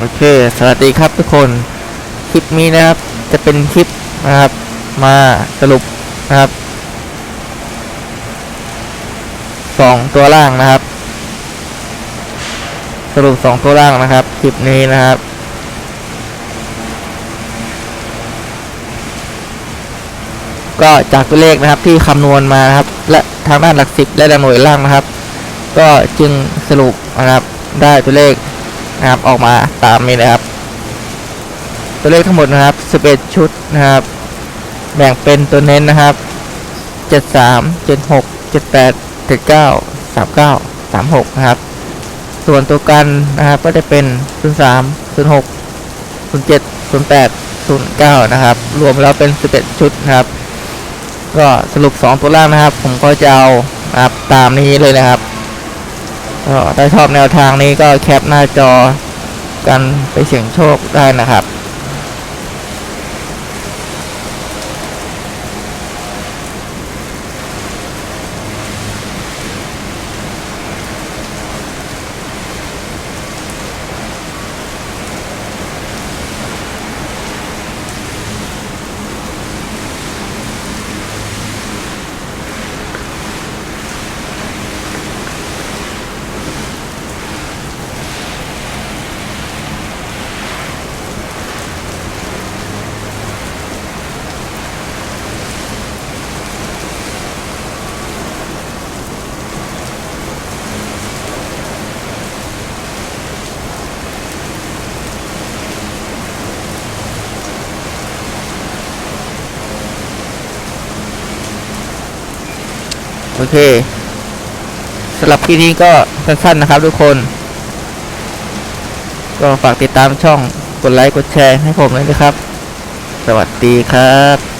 โอเค สวัสดีครับทุกคน คลิปนี้นะครับ จะเป็นคลิปนะครับ มาสรุปนะครับสองตัวล่างนะครับ สรุปสองตัวล่างนะครับ คลิปนี้นะครับ ก็จากตัวเลขนะครับที่คำนวณมานะครับ และทางด้านหลักสิบและด้านหน่วยล่างนะครับ ก็จึงสรุปนะครับได้ตัวเลข นะครับออกมาตามนี้นะครับ ตัวเลขทั้งหมดนะครับ 11 ชุดนะครับ แบ่งเป็นตัวเน้นนะครับ 73 76 78 79 39 36 นะครับ ส่วนตัวกันนะครับก็จะเป็น 03 06 07 08 09 นะครับ รวมแล้วเป็น 11 ชุดนะครับ ก็สรุป 2 ตัวล่างนะครับ ผมก็จะเอานะครับตามนี้เลยนะครับ ถ้าชอบแนวทางนี้ก็แคปหน้าจอกันไปเสี่ยงโชคได้นะครับ โอเคสำหรับคลิปนี้ก็สั้นๆนะครับทุกคน ก็ฝากติดตามช่องกดไลค์กดแชร์ให้ผมด้วยนะครับ สวัสดีครับ